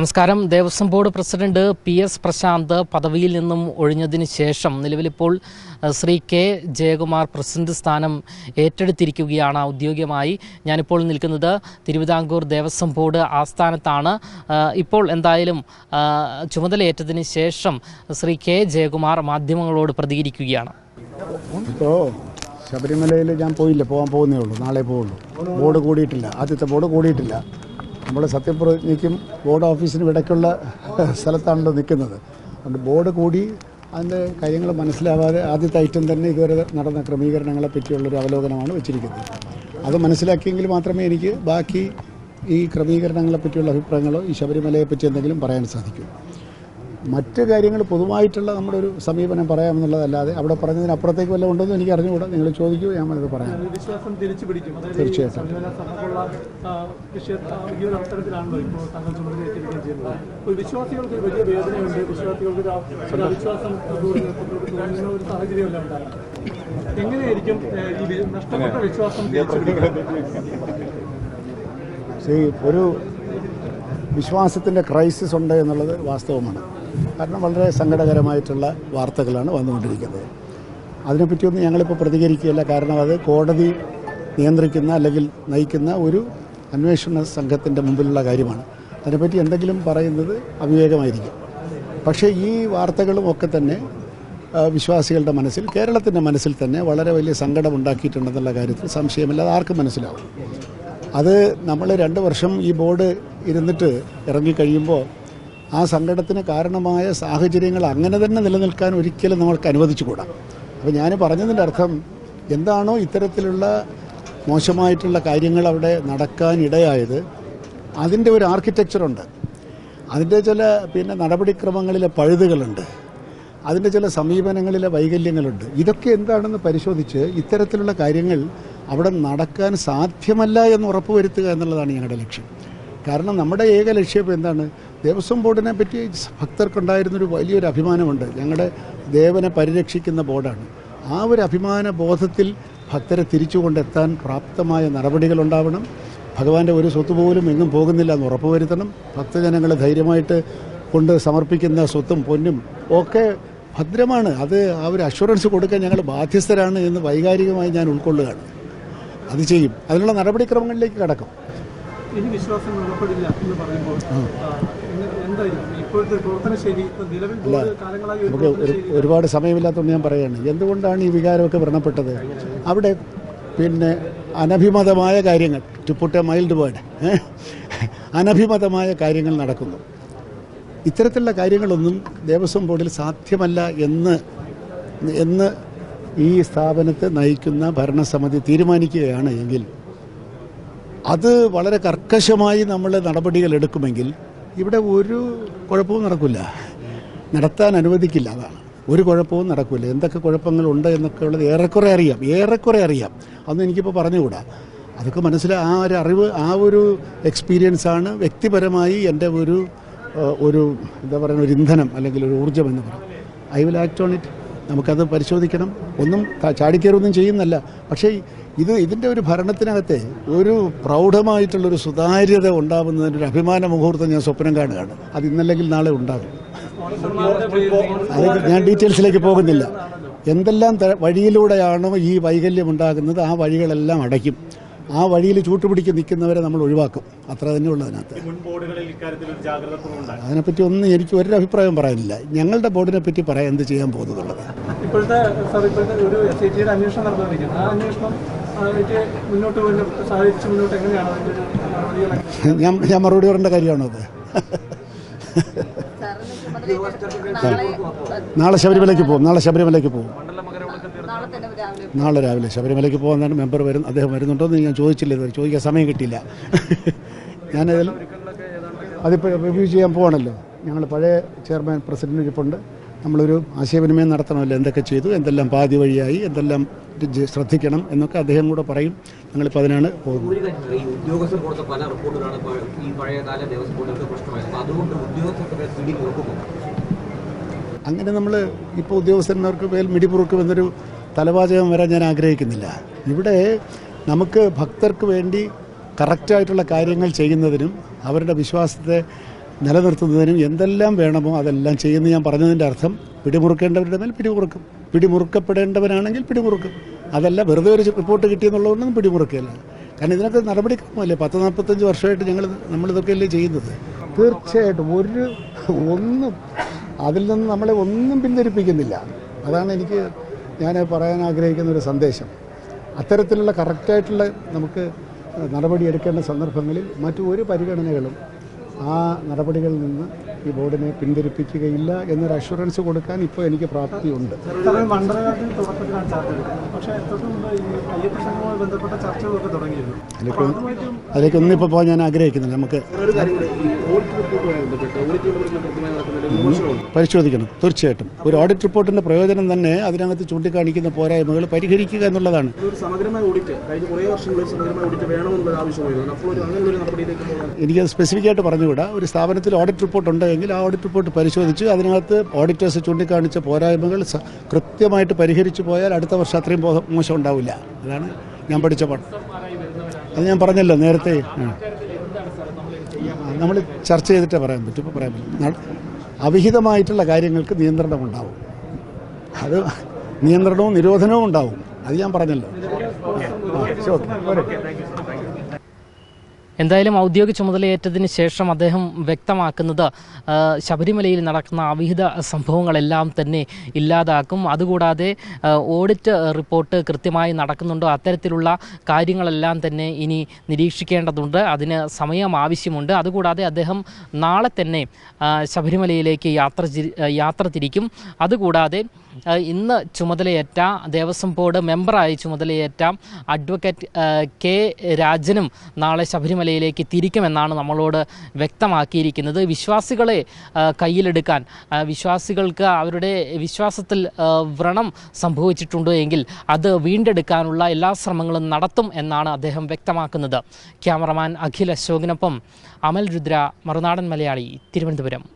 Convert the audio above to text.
നമസ്കാരം. Devaswom board president P S Prashanth പദവിയിൽ നിന്നും ഒഴിഞ്ഞതിന് ശേഷം നിലവിലിപ്പോൾ ശ്രീ കെ ജയകുമാർ പ്രസിഡന്റ് സ്ഥാനം ഏറ്റെടുത്തിരിക്കുകയാണ് ഔദ്യോഗികമായി. ഞാനിപ്പോൾ നിൽക്കുന്നത് തിരുവിതാംകൂർ ദേവസ്വം ബോർഡ് ആസ്ഥാനത്താണ്. ഇപ്പോൾ എന്തായാലും ചുമതലയേറ്റതിന് ശേഷം ശ്രീ കെ ജയകുമാർ മാധ്യമങ്ങളോട് പ്രതികരിക്കുകയാണ്. ശബരിമലയിൽ ഞാൻ പോയില്ല. പോകാൻ പോകുന്നേ ഉള്ളൂ. നാളെ പോകുള്ളൂ ബോർഡ് കൂടിയിട്ടില്ല. ആദ്യത്തെ ബോർഡ് കൂടിയിട്ടില്ല. നമ്മൾ സത്യപ്രതിജ്ഞയ്ക്കും ബോർഡ് ഓഫീസിനും ഇടയ്ക്കുള്ള സ്ഥലത്താണല്ലോ നിൽക്കുന്നത്. അതുകൊണ്ട് ബോർഡ് കൂടി അതിന്റെ കാര്യങ്ങൾ മനസ്സിലാവാതെ ആദ്യത്തെ ഐറ്റം തന്നെ ഇതുവരെ നടന്ന ക്രമീകരണങ്ങളെ പറ്റിയുള്ളൊരു അവലോകനമാണ് വെച്ചിരിക്കുന്നത്. അത് മനസ്സിലാക്കിയെങ്കിൽ മാത്രമേ എനിക്ക് ബാക്കി ഈ ക്രമീകരണങ്ങളെ പറ്റിയുള്ള അഭിപ്രായങ്ങളോ ഈ ശബരിമലയെ പറ്റി എന്തെങ്കിലും പറയാൻ സാധിക്കൂ. മറ്റ് കാര്യങ്ങൾ പൊതുവായിട്ടുള്ള നമ്മുടെ ഒരു സമീപനം പറയാമെന്നുള്ളതല്ലാതെ അവിടെ പറഞ്ഞതിനപ്പുറത്തേക്ക് വല്ലതും ഉണ്ടെന്ന് എനിക്ക് അറിഞ്ഞുകൂടാ. നിങ്ങൾ ചോദിക്കൂ ഞാൻ അത് പറയാം. തീർച്ചയായിട്ടും. എങ്ങനെയായിരിക്കും ഈ നഷ്ടപ്പെട്ട വിശ്വാസം ഒരു വിശ്വാസത്തിന്റെ ക്രൈസിസ് ഉണ്ട് എന്നുള്ളത് വാസ്തവമാണ്. കാരണം വളരെ സങ്കടകരമായിട്ടുള്ള വാർത്തകളാണ് വന്നുകൊണ്ടിരിക്കുന്നത്. അതിനെപ്പറ്റിയൊന്നും ഞങ്ങളിപ്പോൾ പ്രതികരിക്കുകയില്ല. കാരണം അത് കോടതി നിയന്ത്രിക്കുന്ന അല്ലെങ്കിൽ നയിക്കുന്ന ഒരു അന്വേഷണ സംഘത്തിന്റെ മുമ്പിലുള്ള കാര്യമാണ്. അതിനെപ്പറ്റി എന്തെങ്കിലും പറയുന്നത് അവിവേകമായിരിക്കും. പക്ഷേ ഈ വാർത്തകളും ഒക്കെ തന്നെ വിശ്വാസികളുടെ മനസ്സിൽ കേരളത്തിന്റെ മനസ്സിൽ തന്നെ വളരെ വലിയ സങ്കടം ഉണ്ടാക്കിയിട്ടുണ്ടെന്നുള്ള കാര്യത്തിൽ സംശയമില്ലാതെ ആർക്കും മനസ്സിലാവും. അത് നമ്മൾ രണ്ട് വർഷം ഈ ബോർഡ് ഇരുന്നിട്ട് ഇറങ്ങിക്കഴിയുമ്പോൾ ആ സങ്കടത്തിന് കാരണമായ സാഹചര്യങ്ങൾ അങ്ങനെ തന്നെ നിലനിൽക്കാൻ ഒരിക്കലും നമ്മൾക്ക് അനുവദിച്ചുകൂടാ. അപ്പോൾ ഞാൻ പറഞ്ഞതിന്റെ അർത്ഥം എന്താണോ ഇത്തരത്തിലുള്ള മോശമായിട്ടുള്ള കാര്യങ്ങൾ അവിടെ നടക്കാൻ ഇടയായത് അതിന്റെ ഒരു ആർക്കിടെക്ചറുണ്ട് അതിന്റെ ചില പിന്നെ നടപടിക്രമങ്ങളിലെ പഴുതുകളുണ്ട്. അതിന്റെ ചില സമീപനങ്ങളിലെ വൈകല്യങ്ങളുണ്ട്. ഇതൊക്കെ എന്താണെന്ന് പരിശോധിച്ച് ഇത്തരത്തിലുള്ള കാര്യങ്ങൾ അവിടെ നടക്കാൻ സാധ്യമല്ല എന്ന് ഉറപ്പുവരുത്തുക എന്നുള്ളതാണ് ഞങ്ങളുടെ ലക്ഷ്യം. കാരണം നമ്മുടെ ഏക ലക്ഷ്യം എന്താണ്? ദേവസ്വം ബോർഡിനെ പറ്റി ഭക്തർക്കുണ്ടായിരുന്നൊരു വലിയൊരു അഭിമാനമുണ്ട്. ഞങ്ങളുടെ ദേവനെ പരിരക്ഷിക്കുന്ന ബോർഡാണ്. ആ ഒരു അഭിമാന ബോധത്തിൽ ഭക്തരെ തിരിച്ചു തിരിച്ചുകൊണ്ടെത്താൻ പ്രാപ്തമായ നടപടികളുണ്ടാവണം. ഭഗവാന്റെ ഒരു സ്വത്ത് പോലും എങ്ങും പോകുന്നില്ല എന്ന് ഉറപ്പുവരുത്തണം. ഭക്തജനങ്ങൾ ധൈര്യമായിട്ട് കൊണ്ട് സമർപ്പിക്കുന്ന സ്വത്തും പൊന്നും ഒക്കെ ഭദ്രമാണ്. അത് ആ ഒരു അഷുറൻസ് കൊടുക്കാൻ ഞങ്ങൾ ബാധ്യസ്ഥരാണ് എന്ന് വൈകാരികമായി ഞാൻ ഉൾക്കൊള്ളുകയാണ്. അത് ചെയ്യും. അതിനുള്ള നടപടിക്രമങ്ങളിലേക്ക് കടക്കും. ഇനി വിശ്വാസം ഉൾപ്പെടില്ല എന്ന് പറയുമ്പോൾ എന്തായിരിക്കും? ഇപ്പോഴത്തെ പ്രവർത്തന ശൈലി നിലവിൽ കാലങ്ങളായി നമുക്ക് ഒരുപാട് സമയമില്ലാത്തതുകൊണ്ട് ഞാൻ പറയുകയാണ്. എന്തുകൊണ്ടാണ് ഈ വികാരമൊക്കെ വ്രണപ്പെട്ടത്? അവിടെ പിന്നെ അനഭിമതമായ കാര്യങ്ങൾ to put a mild word അനഭിമതമായ കാര്യങ്ങൾ നടക്കുന്നു. ഇത്തരത്തിലുള്ള കാര്യങ്ങളൊന്നും ദേവസ്വം ബോർഡിൽ സാധ്യമല്ല എന്ന് എന്ന് ഈ സ്ഥാപനത്തെ നയിക്കുന്ന ഭരണസമിതി തീരുമാനിക്കുകയാണ് എങ്കിൽ അത് വളരെ കർക്കശമായി നമ്മൾ നടപടികൾ എടുക്കുമെങ്കിൽ ഇവിടെ ഒരു കുഴപ്പവും നടക്കില്ല. നടത്താൻ അനുവദിക്കില്ല അതാണ്. ഒരു കുഴപ്പവും നടക്കില്ല. എന്തൊക്കെ കുഴപ്പങ്ങളുണ്ട് എന്നൊക്കെ ഉള്ളത് ഏറെക്കുറെ അറിയാം. ഏറെക്കുറെ അറിയാം. അതൊന്നും എനിക്കിപ്പോൾ പറഞ്ഞുകൂടാ. അതൊക്കെ മനസ്സിൽ ആ ഒരു അറിവ് ആ ഒരു എക്സ്പീരിയൻസ് ആണ് വ്യക്തിപരമായി എന്റെ ഒരു ഒരു എന്താ പറയുക ഒരു ഇന്ധനം അല്ലെങ്കിൽ ഒരു ഊർജം എന്ന് പറയും. I will act on it നമുക്കത് പരിശോധിക്കണം. ഒന്നും ചാടിക്കയറൊന്നും ചെയ്യുന്നല്ല പക്ഷേ ഇത് ഇതിന്റെ ഒരു ഭരണത്തിനകത്തെ ഒരു പ്രൗഢമായിട്ടുള്ളൊരു സുതാര്യത ഉണ്ടാവുന്നതിന്റെ ഒരു അഭിമാന മുഹൂർത്തം ഞാൻ സ്വപ്നം കാണുകയാണ്. അത് ഇന്നല്ലെങ്കിൽ നാളെ ഉണ്ടാകും. ഞാൻ ഡീറ്റെയിൽസിലേക്ക് പോകുന്നില്ല. എന്തെല്ലാം വഴിയിലൂടെയാണോ ഈ വൈകല്യം ഉണ്ടാകുന്നത്? ആ വഴികളെല്ലാം അടയ്ക്കും. ആ വഴിയിൽ ചൂട്ടുപിടിച്ച് നിൽക്കുന്നവരെ നമ്മൾ ഒഴിവാക്കും. അത്ര തന്നെ ഉള്ളൂ അതിനകത്ത്. അതിനെപ്പറ്റി ഒന്നും എനിക്ക് ഒരു അഭിപ്രായം പറയാനില്ല. ഞങ്ങളുടെ ബോർഡിനെ പറ്റി പറയാൻ എന്ത് ചെയ്യാൻ പോകുന്നുള്ളത്. ഇപ്പോഴത്തെ ഒരു അന്വേഷണം ആ അന്വേഷണം ഞാൻ ഞാൻ മറുപടി പറയേണ്ട കാര്യമാണോ അത്? നാളെ നാളെ ശബരിമലയ്ക്ക് പോകും. നാളെ ശബരിമലയ്ക്ക് പോകും. നാളെ തന്നെ രാവിലെ. നാളെ രാവിലെ ശബരിമലയ്ക്ക് പോകാനാണ് മെമ്പർ വരും. അദ്ദേഹം വരുന്നുണ്ടോ എന്ന് ഞാൻ ചോദിച്ചില്ല ഇതുവരെ. ചോദിക്കാൻ സമയം കിട്ടിയില്ല. ഞാനതിൽ അതിപ്പോൾ റിവ്യൂ ചെയ്യാൻ പോകണമല്ലോ ഞങ്ങൾ പഴയ ചെയർമാൻ പ്രസിഡന്റ് ഇരിപ്പുണ്ട് നമ്മളൊരു ആശയവിനിമയം നടത്തണമല്ലോ എന്തൊക്കെ ചെയ്തു എന്തെല്ലാം പാതി വഴിയായി എന്തെല്ലാം ശ്രദ്ധിക്കണം എന്നൊക്കെ അദ്ദേഹം കൂടെ പറയും. ഞങ്ങളിപ്പോൾ അതിനാണ് പോകുന്നത്. അങ്ങനെ നമ്മൾ ഇപ്പോൾ ഉദ്യോഗസ്ഥന്മാർക്ക് മേൽ മിടിപുറുക്കും എന്നൊരു തലവാചകം വരാൻ ഞാൻ ആഗ്രഹിക്കുന്നില്ല. ഇവിടെ നമുക്ക് ഭക്തർക്ക് വേണ്ടി കറക്റ്റായിട്ടുള്ള കാര്യങ്ങൾ ചെയ്യുന്നതിനും അവരുടെ വിശ്വാസത്തെ നിലനിർത്തുന്നതിനും എന്തെല്ലാം വേണമോ അതെല്ലാം ചെയ്യുന്ന ഞാൻ പറഞ്ഞതിന്റെ അർത്ഥം പിടിമുറുക്കേണ്ടവരുടെ മേൽ പിടിമുറുക്കും. പിടിമുറുക്കപ്പെടേണ്ടവനാണെങ്കിൽ പിടിമുറുക്കും. അതല്ല വെറുതെ ഒരു റിപ്പോർട്ട് കിട്ടിയെന്നുള്ളതൊന്നും പിടിമുറുക്കുകയല്ല കാരണം ഇതിനൊക്കെ നടപടിക്രമമല്ലേ? പത്ത് നാൽപ്പത്തഞ്ച് വർഷമായിട്ട് ഞങ്ങൾ നമ്മളിതൊക്കെയല്ലേ ചെയ്യുന്നത്? തീർച്ചയായിട്ടും ഒരു ഒന്നും അതിൽ നിന്ന് നമ്മളെ ഒന്നും പിന്തിരിപ്പിക്കുന്നില്ല. അതാണ് എനിക്ക് ഞാൻ പറയാൻ ആഗ്രഹിക്കുന്ന ഒരു സന്ദേശം. അത്തരത്തിലുള്ള കറക്റ്റായിട്ടുള്ള നമുക്ക് നടപടിയെടുക്കേണ്ട സന്ദർഭങ്ങളിൽ മറ്റു ഒരു പരിഗണനകളും ആ നടപടികളിൽ നിന്ന് ഈ ബോർഡിനെ പിന്തിരിപ്പിക്കുകയില്ല എന്നൊരു അഷുറൻസ് കൊടുക്കാൻ ഇപ്പോൾ എനിക്ക് പ്രാപ്തിയുണ്ട്. അതിലേക്ക് അതിലേക്കൊന്നും ഇപ്പോൾ പോകാൻ ഞാൻ ആഗ്രഹിക്കുന്നില്ല. നമുക്ക് പരിശോധിക്കണം തീർച്ചയായിട്ടും. ഒരു ഓഡിറ്റ് റിപ്പോർട്ടിന്റെ പ്രയോജനം തന്നെ അതിനകത്ത് ചൂണ്ടിക്കാണിക്കുന്ന പോരായ്മകൾ പരിഹരിക്കുക എന്നുള്ളതാണ്. എനിക്കത് സ്പെസിഫിക് ആയിട്ട് പറഞ്ഞുകൂടാ. ഒരു സ്ഥാപനത്തിൽ ഓഡിറ്റ് റിപ്പോർട്ട് ഉണ്ടെങ്കിൽ ആ ഓഡിറ്റ് റിപ്പോർട്ട് പരിശോധിച്ച് അതിനകത്ത് ഓഡിറ്റേഴ്സ് ചൂണ്ടിക്കാണിച്ച പോരായ്മകൾ കൃത്യമായിട്ട് പരിഹരിച്ചു പോയാൽ അടുത്ത വർഷം അത്രയും മോശം ഉണ്ടാവില്ല. അതാണ് ഞാൻ പഠിച്ച പാഠം അത് ഞാൻ പറഞ്ഞല്ലോ നേരത്തെ. നമ്മൾ ചർച്ച ചെയ്തിട്ടേ പറയാൻ പറ്റും. ഇപ്പോൾ പറയാൻ പറ്റും. അവിഹിതമായിട്ടുള്ള കാര്യങ്ങൾക്ക് നിയന്ത്രണം ഉണ്ടാവും. അത് നിയന്ത്രണവും നിരോധനവും ഉണ്ടാവും. അത് ഞാൻ പറഞ്ഞല്ലോ. ആ. എന്തായാലും ഔദ്യോഗിക ചുമതലയേറ്റതിന് ശേഷം അദ്ദേഹം വ്യക്തമാക്കുന്നത് ശബരിമലയിൽ നടക്കുന്ന അവിഹിത സംഭവങ്ങളെല്ലാം തന്നെ ഇല്ലാതാക്കും. അതുകൂടാതെ ഓഡിറ്റ് റിപ്പോർട്ട് കൃത്യമായി നടക്കുന്നുണ്ടോ അത്തരത്തിലുള്ള കാര്യങ്ങളെല്ലാം തന്നെ ഇനി നിരീക്ഷിക്കേണ്ടതുണ്ട്. അതിന് സമയം ആവശ്യമുണ്ട്. അതുകൂടാതെ അദ്ദേഹം നാളെ തന്നെ ശബരിമലയിലേക്ക് യാത്ര യാത്ര തിരിക്കും. അതുകൂടാതെ ഇന്ന് ചുമതലയേറ്റ ദേവസ്വം ബോർഡ് മെമ്പറായി ചുമതലയേറ്റ അഡ്വക്കേറ്റ് കെ രാജനും നാളെ ശബരിമലയിലേക്ക് തിരിക്കുമെന്നാണ് നമ്മളോട് വ്യക്തമാക്കിയിരിക്കുന്നത്. വിശ്വാസികളെ കയ്യിലെടുക്കാൻ വിശ്വാസികൾക്ക് അവരുടെ വിശ്വാസത്തിൽ വ്രണം സംഭവിച്ചിട്ടുണ്ടോ എങ്കിൽ അത് വീണ്ടെടുക്കാനുള്ള എല്ലാ ശ്രമങ്ങളും നടത്തും എന്നാണ് അദ്ദേഹം വ്യക്തമാക്കുന്നത്. ക്യാമറമാൻ അഖിൽ അശോകിനൊപ്പം അമൽ രുദ്ര മറുനാടൻ മലയാളി തിരുവനന്തപുരം.